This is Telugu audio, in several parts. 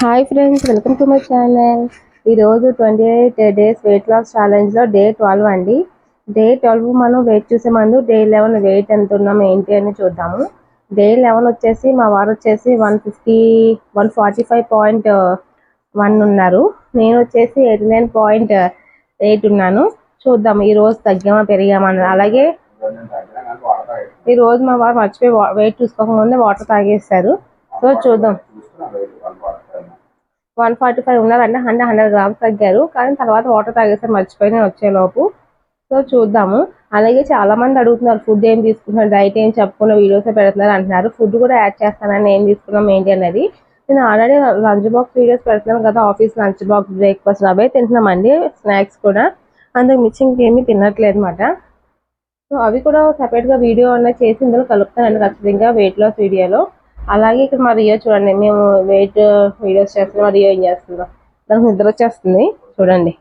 Hi friends welcome to my channel ఈరోజు twenty eight days weight loss ఛాలెంజ్లో day twelve అండి. డే ట్వెల్వ్ మనం వెయిట్ చూసే ముందు డే లెవెన్ వెయిట్ ఎంత ఉన్నాము ఏంటి అని చూద్దాము. డే లెవెన్ వచ్చేసి మా వారు వచ్చేసి one fifty one forty five point one ఉన్నారు. నేను వచ్చేసి ఎయిటీ నైన్ పాయింట్ ఎయిట్ ఉన్నాను. చూద్దాం ఈ రోజు తగ్గామా పెరిగామా అలాగే ఈ రోజు మా వారు మర్చిపోయి వెయిట్ చూసుకోకముందే వాటర్ తాగేస్తారు సో చూద్దాం. వన్ ఫార్టీ ఫైవ్ ఉన్నారంటే హండ్రెడ్ హండ్రెడ్ గ్రామ్స్ తగ్గారు. కానీ తర్వాత వాటర్ తాగేస్తే మర్చిపోయి నేను వచ్చేలోపు. సో చూద్దాము. అలాగే చాలా మంది అడుగుతున్నారు ఫుడ్ ఏం తీసుకుంటున్నారు? డైట్ ఏం చెప్పుకున్న వీడియోస్ పెడుతున్నారు? అంటున్నారు. ఫుడ్ కూడా యాడ్ చేస్తానని ఏం తీసుకున్నాం? ఏంటి అనేది? నేను ఆల్రెడీ లంచ్ బాక్స్ వీడియోస్ పెడుతున్నాను కదా ఆఫీస్ లంచ్ బాక్స్ బ్రేక్ఫాస్ట్ అవే తింటున్నామండి స్నాక్స్ కూడా. అందుకు మించి ఇంకేమీ తినట్లేదు అనమాట సో అవి కూడా సపరేట్గా వీడియో అనేది చేసి ఇందులో కలుపుతానండి ఖచ్చితంగా వెయిట్ లాస్ వీడియోలో. అలాగే ఇక్కడ మా రియో చూడండి మేము వెయిట్ వీడియోస్ చేస్తున్నాం మా రియో ఏం చేస్తుందాం. దానికి నిద్ర వచ్చేస్తుంది చూడండి.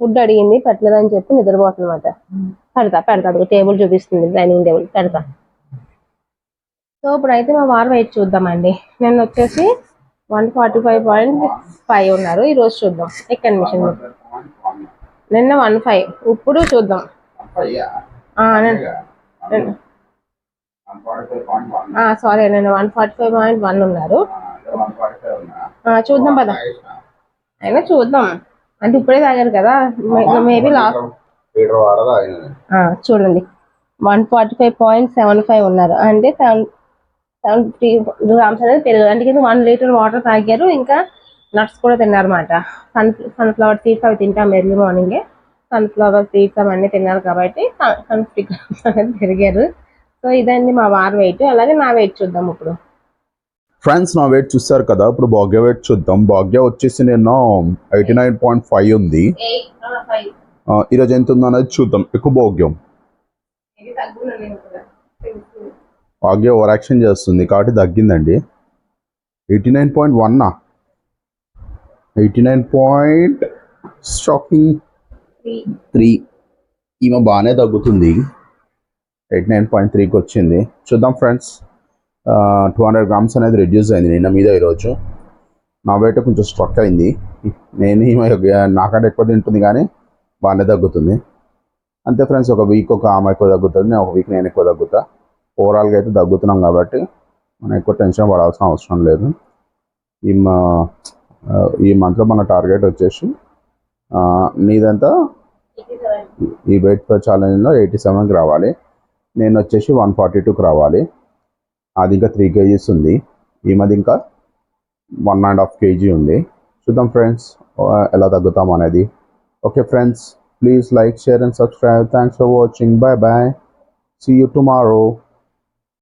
ఫుడ్ అడిగింది పెట్టలేదని చెప్పి నిద్రపోతుంది అనమాట పెడతా పెడతా అది టేబుల్ చూపిస్తుంది డైనింగ్ టేబుల్ పెడతా. సో ఇప్పుడైతే మా వారు వెయిట్ చూద్దామండి. నేను వచ్చేసి one forty five point five ఉన్నారు ఈరోజు చూద్దాం. ఎక్కడ మిషన్ నిన్న వన్ ఫైవ్ ఇప్పుడు చూద్దాం. సారీ నేను one forty five point one ఉన్నారు చూద్దాం పద. అయినా. చూద్దాం. అంటే ఇప్పుడే తాగారు కదా మేబీ లాస్ట్ చూడండి. One forty five point seven five ఉన్నారు. అంటే సెవెన్ సెవెన్ ఫిఫ్టీ గ్రామ్స్ అనేది పెరుగు అంటే వన్ లీటర్ వాటర్ తాగారు. ఇంకా నట్స్ కూడా తిన్నారన్నమాట. సన్ సన్ఫ్లవర్ సీడ్స్ అవి తింటాం ఎర్లీ మార్నింగే. సన్ఫ్లవర్ సీడ్స్ అవన్నీ తిన్నారు కాబట్టి సన్ గ్రామ్స్ అనేది పెరిగారు. సో ఇదండి మా వార్ వెయిట్. అలాగే నా వెయిట్ చూద్దాం ఇప్పుడు. ఫ్రెండ్స్ నా వెయిట్ చూస్తారు కదా? ఇప్పుడు భాగ్య వెయిట్ చూద్దాం. భాగ్య వచ్చేసి నేను ఎయిటీ నైన్ పాయింట్ ఫైవ్ ఉంది. ఆ, ఈరోజు ఎంత ఉందో అనేది చూద్దాం. ఎక్కువ భాగ్యం. భాగ్య ఓవర్ యాక్షన్ చేస్తుంది కాబట్టి తగ్గిందండి. Eighty nine point వన్నా eighty nine point shocking three. ఈమె బాగానే తగ్గుతుంది. ఎయిట్ నైన్ పాయింట్ త్రీకి వచ్చింది చూద్దాం ఫ్రెండ్స్. టూ హండ్రెడ్ గ్రామ్స్ అనేది రెడ్యూస్ అయింది నిన్న మీద ఈరోజు. నా వెయిట్ కొంచెం స్ట్రక్ అయింది. నేను నాకంటే ఎక్కువ తింటుంది కానీ బాగానే తగ్గుతుంది. అంతే ఫ్రెండ్స్ ఒక వీక్ ఒక ఆమె ఎక్కువ తగ్గుతుంది నేను ఒక వీక్ నేను ఎక్కువ తగ్గుతా. ఓవరాల్గా అయితే తగ్గుతున్నాం కాబట్టి మనం ఎక్కువ టెన్షన్ పడాల్సిన అవసరం లేదు. ఈ మా- ఈ మంత్లో మన టార్గెట్ వచ్చేసి నీదంతా ఈ వెయిట్ ఛాలెంజ్లో ఎయిటీ సెవెన్కి రావాలి. నేను వచ్చేసి వన్ ఫార్టీ టూకి రావాలి. అది ఇంకా త్రీ కేజీస్ ఉంది. ఈ మధ్య ఇంకా వన్ అండ్ హాఫ్ కేజీ ఉంది. చూద్దాం ఫ్రెండ్స్ ఎలా తగ్గుతాం అనేది. Okay friends please like share and subscribe thanks for watching bye bye see you tomorrow